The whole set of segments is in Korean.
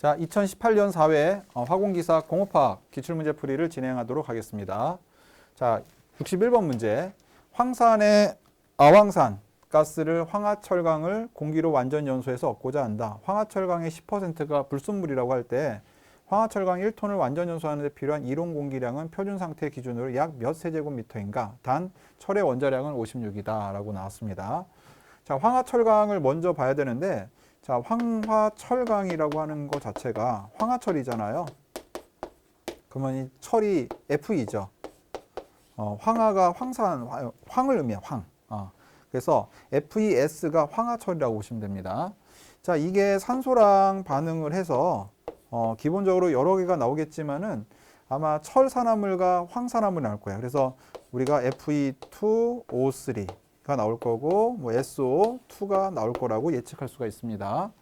자, 2018년 4회 어, 화공기사 공업화학 기출문제 풀이를 진행하도록 하겠습니다. 자, 61번 문제. 황산의 아황산 가스를 황화철강을 공기로 완전 연소해서 얻고자 한다. 황화철강의 10%가 불순물이라고 할 때 황화철강 1톤을 완전 연소하는 데 필요한 이론 공기량은 표준 상태 기준으로 약 몇 세제곱미터인가? 단 철의 원자량은 56이다 라고 나왔습니다. 자, 황화철강을 먼저 봐야 되는데 자, 황화철강이라고 하는 것 자체가 황화철이잖아요. 그러면 이 철이 Fe죠. 어, 황화가 황산, 화- 황을 의미해요, 황. 어, 그래서 FeS가 황화철이라고 보시면 됩니다. 자, 이게 산소랑 반응을 해서 어, 기본적으로 여러 개가 나오겠지만은 아마 철산화물과 황산화물이 나올 거예요. 그래서 우리가 Fe2O3 가 나올 거고 뭐 SO2가 나올 거라고 예측할 수가 있습니다.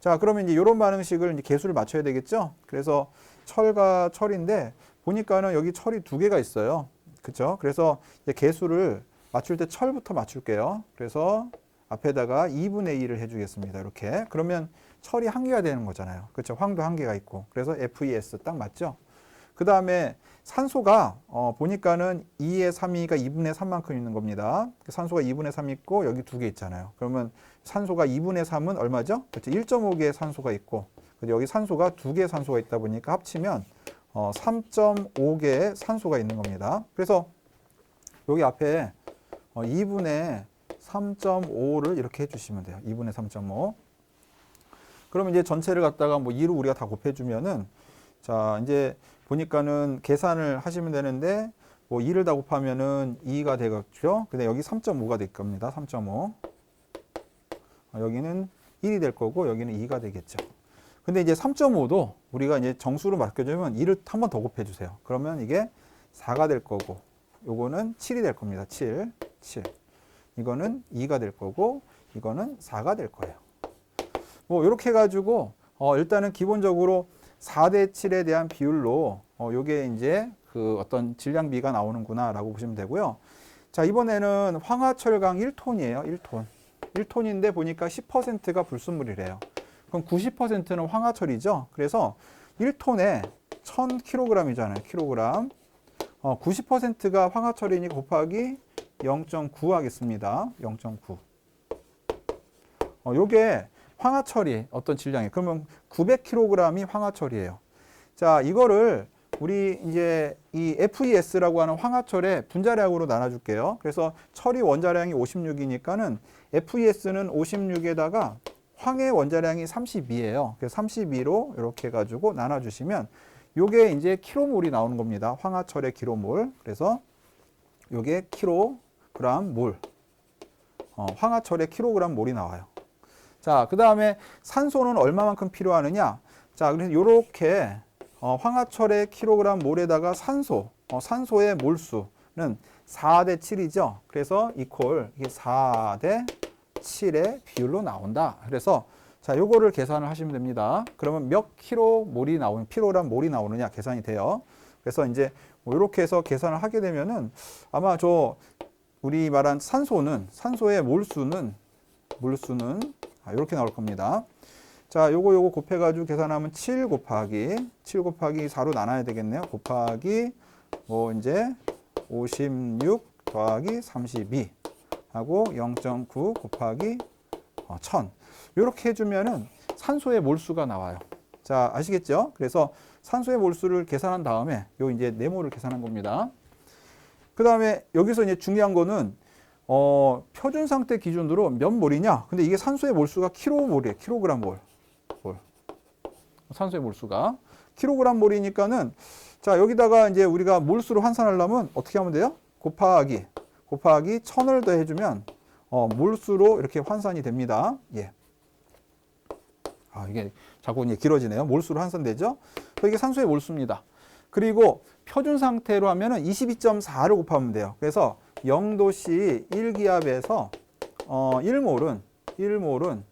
자, 그러면 이제 이런 반응식을 이제 개수를 맞춰야 되겠죠? 그래서 철과 철인데 보니까는 여기 철이 두 개가 있어요. 그렇죠? 그래서 개수를 맞출 때 철부터 맞출게요. 그래서 앞에다가 2분의 1을 해주겠습니다. 이렇게. 그러면 철이 한 개가 되는 거잖아요. 그렇죠? 황도 한 개가 있고. 그래서 FeS 딱 맞죠? 그 다음에 산소가 어, 보니까는 2의 3이가 2분의 3만큼 있는 겁니다. 산소가 2분의 3 있고 여기 두 개 있잖아요. 그러면 산소가 2분의 3은 얼마죠? 그렇죠. 1.5개의 산소가 있고 여기 산소가 두 개의 산소가 있다 보니까 합치면 어, 3.5개의 산소가 있는 겁니다. 그래서 여기 앞에 어, 2분의 3.5를 이렇게 해주시면 돼요. 2분의 3.5. 그러면 이제 전체를 갖다가 뭐 2로 우리가 다 곱해주면은 자 이제 보니까는 계산을 하시면 되는데 뭐 2를 다 곱하면은 2가 되겠죠. 근데 여기 3.5가 될 겁니다. 3.5. 어, 여기는 1이 될 거고 여기는 2가 되겠죠. 근데 이제 3.5도 우리가 이제 정수로 바뀌어주면 2를 한 번 더 곱해 주세요. 그러면 이게 4가 될 거고 요거는 7이 될 겁니다. 7, 7. 이거는 2가 될 거고 이거는 4가 될 거예요. 뭐 이렇게 해가지고 어 일단은 기본적으로 4대 7에 대한 비율로 어 요게 이제 그 어떤 질량비가 나오는구나라고 보시면 되고요. 자 이번에는 황화철강 1톤이에요. 1톤. 1톤인데 보니까 10%가 불순물이래요. 그럼 90%는 황화철이죠. 그래서 1톤에 1000kg이잖아요. 킬로그램. 어, 90%가 황화철이니까 곱하기 0.9 하겠습니다. 0.9. 어, 요게 황화철이 어떤 질량이에요. 그러면 900kg이 황화철이에요. 자, 이거를 우리 이제 이 FeS라고 하는 황화철의 분자량으로 나눠줄게요. 그래서 철이 원자량이 56이니까는 FeS는 56에다가 황의 원자량이 32예요. 그래서 32로 이렇게 해가지고 나눠주시면 요게 이제 킬로몰이 나오는 겁니다. 황화철의 킬로몰. 그래서 요게 킬로그램 몰. 어, 황화철의 킬로그램 몰이 나와요. 자, 그 다음에 산소는 얼마만큼 필요하느냐? 자, 그래서 요렇게 어, 황화철의 킬로그램 몰에다가 산소, 어, 산소의 몰수는 4대 7이죠. 그래서 이퀄 이게 4대 7의 비율로 나온다. 그래서 자, 요거를 계산을 하시면 됩니다. 그러면 몇 킬로 몰이 나오는 킬로그램 몰이 나오느냐 계산이 돼요. 그래서 이제 뭐 이렇게 해서 계산을 하게 되면은 아마 저 우리 말한 산소는 산소의 몰수는 몰수는 아, 이렇게 나올 겁니다. 자, 요거 요거 곱해 가지고 계산하면 7 곱하기 7 곱하기 4로 나눠야 되겠네요. 곱하기 뭐 이제 56 더하기 32 하고 0.9 곱하기 어, 1000 이렇게 해주면은 산소의 몰수가 나와요. 자 아시겠죠? 그래서 산소의 몰수를 계산한 다음에 요 이제 네모를 계산한 겁니다. 그 다음에 여기서 이제 중요한 거는 어, 표준 상태 기준으로 몇 몰이냐? 근데 이게 산소의 몰수가 킬로몰이에요. 킬로그램 몰. 몰. 산소의 몰수가 킬로그램 몰이니까는 자 여기다가 이제 우리가 몰수로 환산하려면 어떻게 하면 돼요? 곱하기 곱하기 천을 더해 주면 어, 몰수로 이렇게 환산이 됩니다. 예. 아 이게 자꾸 이제 길어지네요. 몰수로 환산되죠. 그래서 이게 산소의 몰수입니다. 그리고 표준 상태로 하면은 22.4를 곱하면 돼요. 그래서 0도씨 1기압에서 어, 1몰은 1몰은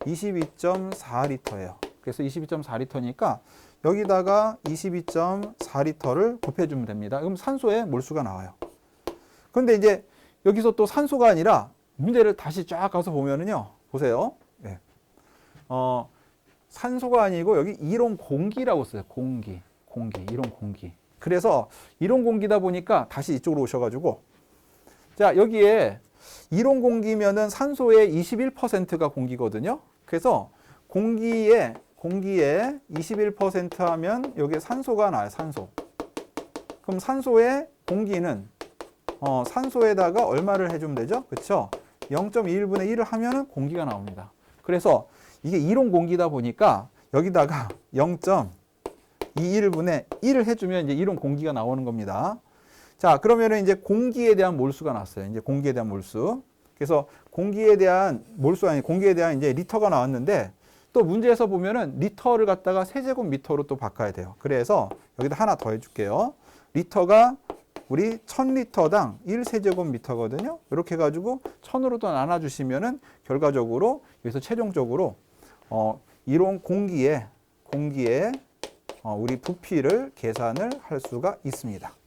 22.4리터예요. 그래서 22.4리터니까 여기다가 22.4리터를 곱해주면 됩니다. 그럼 산소의 몰수가 나와요. 그런데 이제 여기서 또 산소가 아니라 문제를 다시 쫙 가서 보면은요. 보세요. 예. 어, 산소가 아니고 여기 이론 공기라고 써요. 공기, 공기, 이론 공기. 그래서 이론 공기다 보니까 다시 이쪽으로 오셔가지고 자 여기에 이론 공기면은 산소의 21%가 공기거든요. 그래서 공기에 공기에 21% 하면 여기 산소가 나요. 산소. 그럼 산소의 공기는 어, 산소에다가 얼마를 해주면 되죠? 그렇죠? 0.21분의 1을 하면은 공기가 나옵니다. 그래서 이게 이론 공기다 보니까 여기다가 0.21분의 1을 해주면 이제 이론 공기가 나오는 겁니다. 자, 그러면은 이제 공기에 대한 몰수가 났어요. 이제 공기에 대한 몰수. 그래서 공기에 대한 몰수 아니 공기에 대한 이제 리터가 나왔는데 또 문제에서 보면은 리터를 갖다가 세제곱미터로 또 바꿔야 돼요. 그래서 여기다 하나 더 해줄게요. 리터가 우리 1000리터당 1세제곱미터거든요. 이렇게 해가지고 1000으로 또 나눠주시면은 결과적으로 여기서 최종적으로 어, 이론 공기에 공기에 어, 우리 부피를 계산을 할 수가 있습니다.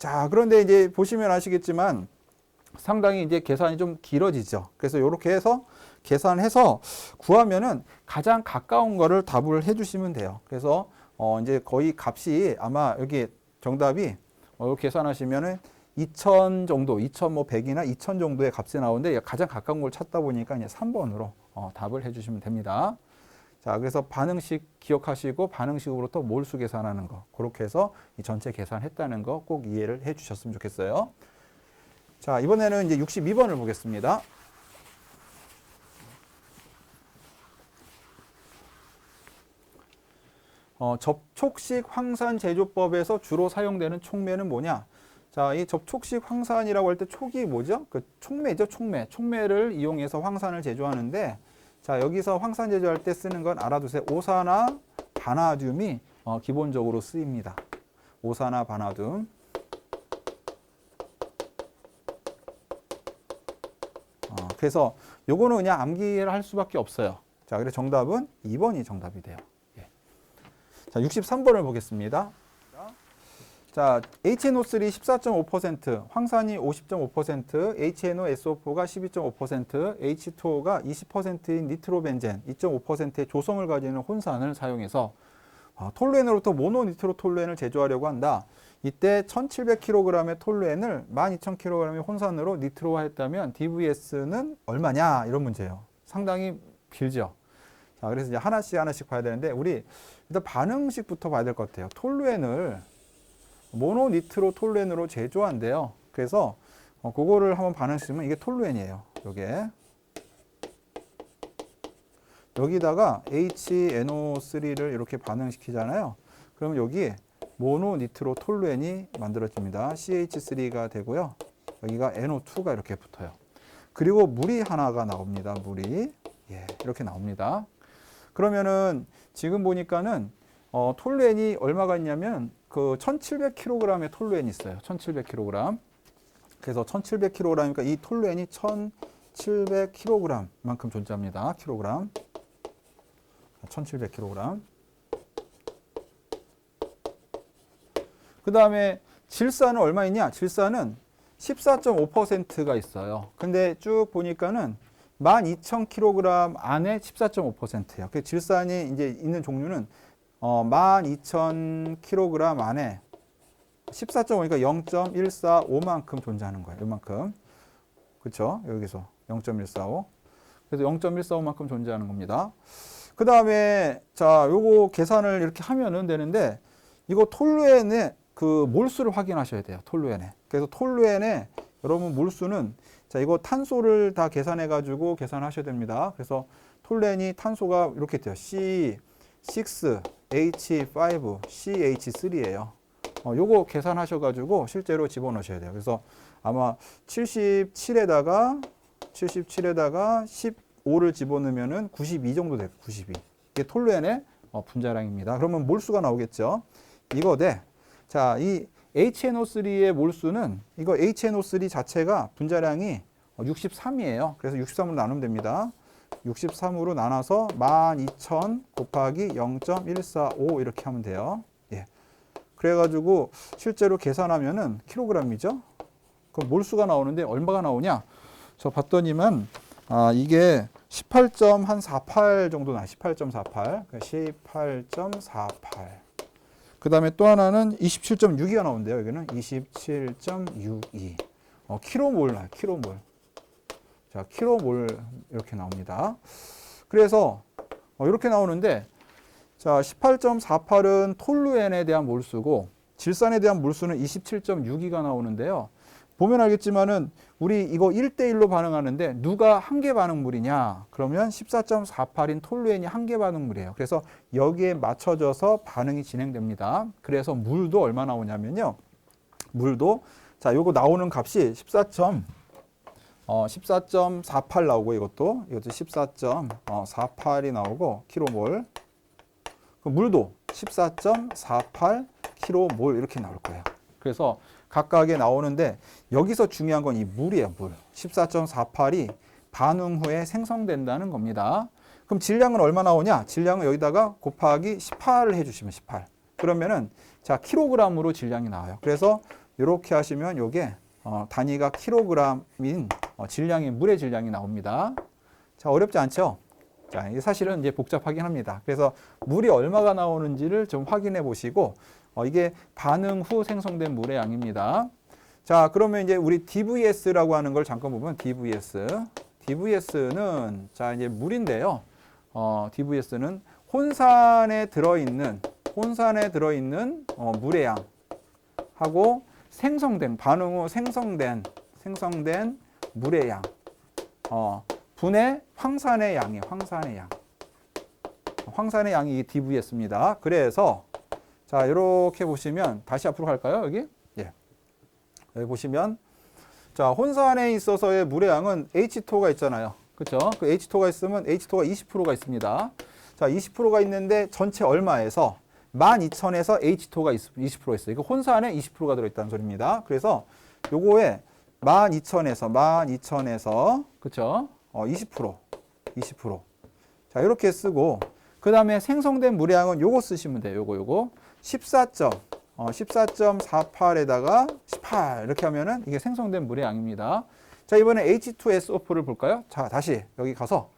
자, 그런데 이제 보시면 아시겠지만 상당히 이제 계산이 좀 길어지죠. 그래서 이렇게 해서 계산해서 구하면은 가장 가까운 거를 답을 해주시면 돼요. 그래서 어 이제 거의 값이 아마 여기 정답이 어 계산하시면은 2000 정도, 2100이나 2000 정도의 값이 나오는데 가장 가까운 걸 찾다 보니까 이제 3번으로 어 답을 해주시면 됩니다. 자, 그래서 반응식 기억하시고 반응식으로 또 몰수 계산하는 거 그렇게 해서 이 전체 계산했다는 거 꼭 이해를 해 주셨으면 좋겠어요. 자, 이번에는 이제 62번을 보겠습니다. 어, 접촉식 황산 제조법에서 주로 사용되는 촉매는 뭐냐? 자, 이 접촉식 황산이라고 할 때 촉이 뭐죠? 그 촉매죠, 촉매. 촉매를 이용해서 황산을 제조하는데, 자, 여기서 황산 제조할 때 쓰는 건 알아두세요. 오사나 바나듐이 어, 기본적으로 쓰입니다. 오사나 바나듐. 어, 그래서 요거는 그냥 암기를 할 수밖에 없어요. 자, 그래서 정답은 2번이 정답이 돼요. 예. 자, 63번을 보겠습니다. 자, HNO3 14.5%, 황산이 50.5%, HNOSO4가 12.5%, H2O가 20%인 니트로벤젠 2.5%의 조성을 가지는 혼산을 사용해서 아, 톨루엔으로부터 모노니트로 톨루엔을 제조하려고 한다. 이때 1700kg의 톨루엔을 12000kg의 혼산으로 니트로화했다면 DVS는 얼마냐 이런 문제예요. 상당히 길죠. 자, 그래서 이제 하나씩 하나씩 봐야 되는데 우리 일단 반응식부터 봐야 될 것 같아요. 톨루엔을 모노니트로 톨루엔으로 제조한대요. 그래서 어, 그거를 한번 반응시키면 이게 톨루엔이에요. 요게 여기다가 HNO3를 이렇게 반응시키잖아요. 그러면 여기 모노니트로 톨루엔이 만들어집니다. CH3가 되고요. 여기가 NO2가 이렇게 붙어요. 그리고 물이 하나가 나옵니다. 물이 예, 이렇게 나옵니다. 그러면은 지금 보니까는 어, 톨루엔이 얼마가 있냐면 그 1700kg의 톨루엔이 있어요. 1700kg. 그래서 1700kg이니까 이 톨루엔이 1700kg만큼 존재합니다. kg. 1700kg. 그 다음에 질산은 얼마 있냐? 질산은 14.5%가 있어요. 근데 쭉 보니까는 12,000kg 안에 14.5%예요. 그 질산이 이제 있는 종류는 어, 12,000kg 안에 14.5니까 0.145만큼 존재하는 거예요. 이만큼. 그렇죠? 여기서 0.145. 그래서 0.145만큼 존재하는 겁니다. 그 다음에 자 요거 계산을 이렇게 하면은 되는데 이거 톨루엔의 그 몰수를 확인하셔야 돼요. 톨루엔에. 그래서 톨루엔에 여러분 몰수는 자 이거 탄소를 다 계산해 가지고 계산하셔야 됩니다. 그래서 톨루엔이 탄소가 이렇게 돼요. C6 H5CH3예요. 어, 요거 계산하셔가지고 실제로 집어넣으셔야 돼요. 그래서 아마 77에다가 77에다가 15를 집어넣으면은 92 정도 돼요. 92. 이게 톨루엔의 어, 분자량입니다. 그러면 몰수가 나오겠죠. 이거 대. 자, 이 HNO3의 몰수는 이거 HNO3 자체가 분자량이 어, 63이에요. 그래서 63으로 나누면 됩니다. 63으로 나눠서 12,000 곱하기 0.145 이렇게 하면 돼요. 예. 그래가지고 실제로 계산하면은 킬로그램이죠. 그럼 몰수가 나오는데 얼마가 나오냐? 저 봤더니만 아 이게 18.48 정도 나. 18.48. 18.48. 그 다음에 또 하나는 27.62가 나오는데요. 여기는 27.62. 어, 킬로몰 나, 킬로몰. 자, 킬로몰 이렇게 나옵니다. 그래서 어, 이렇게 나오는데 자, 18.48은 톨루엔에 대한 몰수고 질산에 대한 몰수는 27.62가 나오는데요. 보면 알겠지만은 우리 이거 1대1로 반응하는데 누가 한계 반응물이냐? 그러면 14.48인 톨루엔이 한계 반응물이에요. 그래서 여기에 맞춰져서 반응이 진행됩니다. 그래서 물도 얼마 나오냐면요. 물도 자, 요거 나오는 값이 14. 어, 14.48 나오고 이것도 이것도 14.48이 나오고 킬로몰. 그 물도 14.48 킬로몰 이렇게 나올 거예요. 그래서 각각에 나오는데 여기서 중요한 건 이 물이에요, 물. 14.48이 반응 후에 생성된다는 겁니다. 그럼 질량은 얼마 나오냐? 질량은 여기다가 곱하기 18을 해주시면 18. 그러면은 자 킬로그램으로 질량이 나와요. 그래서 이렇게 하시면 요게 어, 단위가 킬로그램인 어, 질량이 물의 질량이 나옵니다. 자 어렵지 않죠? 자 사실은 이제 복잡하긴 합니다. 그래서 물이 얼마가 나오는지를 좀 확인해 보시고 어, 이게 반응 후 생성된 물의 양입니다. 자, 그러면 이제 우리 DVS라고 하는 걸 잠깐 보면 DVS. DVS는 자, 이제 물인데요. 어, DVS는 혼산에 들어 있는 혼산에 들어 있는 어, 물의 양 하고 생성된 반응 후 생성된 생성된 물의 양. 어, 분의 황산의 양이에요. 황산의 양. 황산의 양이 이 DVS입니다. 그래서 자, 이렇게 보시면 다시 앞으로 갈까요? 여기? 예. 여기 보시면 자, 혼산에 있어서의 물의 양은 H2가 있잖아요. 그렇죠? 그 H2가 있으면 H2가 20%가 있습니다. 자, 20%가 있는데 전체 얼마에서 12,000에서 H2가 20% 있어요. 이거 혼산에 20%가 들어 있다는 소리입니다. 그래서 요거에 12,000에서 12,000에서 그렇죠? 어, 20% 20% 자, 이렇게 쓰고 그 다음에 생성된 물량은 요거 쓰시면 돼요. 요거 요거 14점 어, 14.48에다가 18 이렇게 하면은 이게 생성된 물의 양입니다. 자 이번에 H2SO4를 볼까요? 자 다시 여기 가서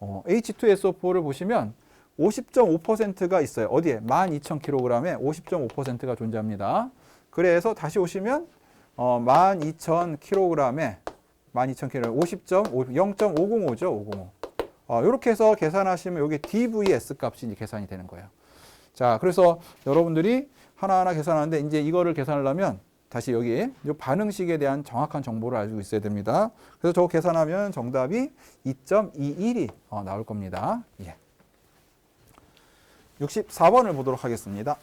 어, H2SO4를 보시면 50.5%가 있어요. 어디에? 12,000kg에 50.5%가 존재합니다. 그래서 다시 오시면 어, 12,000kg에 12,000kg 50.5 0.505죠. 505. 어, 이렇게 해서 계산하시면 여기 DVS 값이 이제 계산이 되는 거예요. 자, 그래서 여러분들이 하나하나 계산하는데 이제 이거를 계산하려면 다시 여기 이 반응식에 대한 정확한 정보를 알고 있어야 됩니다. 그래서 저거 계산하면 정답이 2.21이 어, 나올 겁니다. 예. 64번을 보도록 하겠습니다.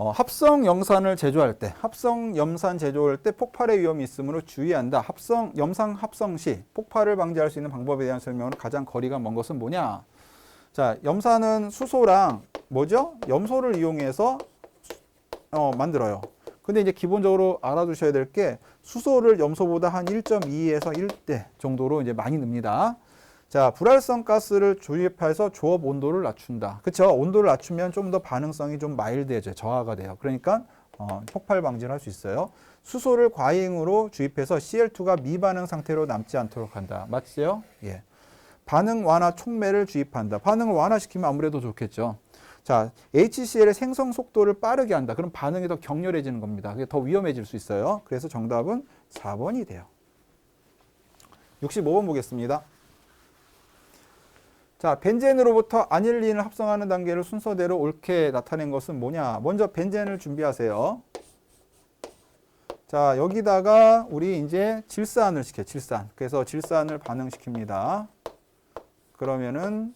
어, 합성 염산을 제조할 때, 합성 염산 제조할 때 폭발의 위험이 있으므로 주의한다. 합성 염산 합성 시 폭발을 방지할 수 있는 방법에 대한 설명은 가장 거리가 먼 것은 뭐냐? 자, 염산은 수소랑 뭐죠? 염소를 이용해서 어, 만들어요. 근데 이제 기본적으로 알아두셔야 될 게 수소를 염소보다 한 1.2에서 1대 정도로 이제 많이 늡니다. 자, 불활성 가스를 주입해서 조업 온도를 낮춘다. 그쵸? 온도를 낮추면 좀 더 반응성이 좀 마일드해져요. 저하가 돼요. 그러니까 어, 폭발 방지를 할 수 있어요. 수소를 과잉으로 주입해서 CL2가 미반응 상태로 남지 않도록 한다. 맞죠? 예. 반응 완화 촉매를 주입한다. 반응을 완화시키면 아무래도 좋겠죠. 자, HCl의 생성 속도를 빠르게 한다. 그럼 반응이 더 격렬해지는 겁니다. 그게 더 위험해질 수 있어요. 그래서 정답은 4번이 돼요. 65번 보겠습니다. 자, 벤젠으로부터 아닐린을 합성하는 단계를 순서대로 옳게 나타낸 것은 뭐냐? 먼저 벤젠을 준비하세요. 자, 여기다가 우리 이제 질산을 시켜요. 질산. 그래서 질산을 반응시킵니다. 그러면은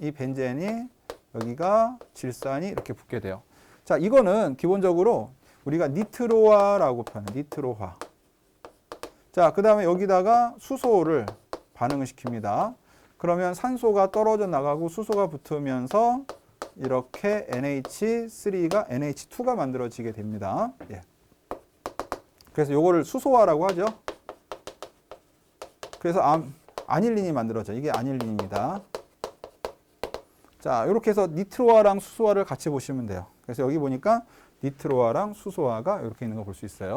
이 벤젠이 여기가 질산이 이렇게 붙게 돼요. 자, 이거는 기본적으로 우리가 니트로화라고 표현해요. 니트로화. 자, 그 다음에 여기다가 수소를 반응을 시킵니다. 그러면 산소가 떨어져 나가고 수소가 붙으면서 이렇게 NH3가 NH2가 만들어지게 됩니다. 예. 그래서 요거를 수소화라고 하죠. 그래서 아, 아닐린이 만들어져. 이게 아닐린입니다. 자, 이렇게 해서 니트로화랑 수소화를 같이 보시면 돼요. 그래서 여기 보니까 니트로화랑 수소화가 이렇게 있는 거 볼 수 있어요.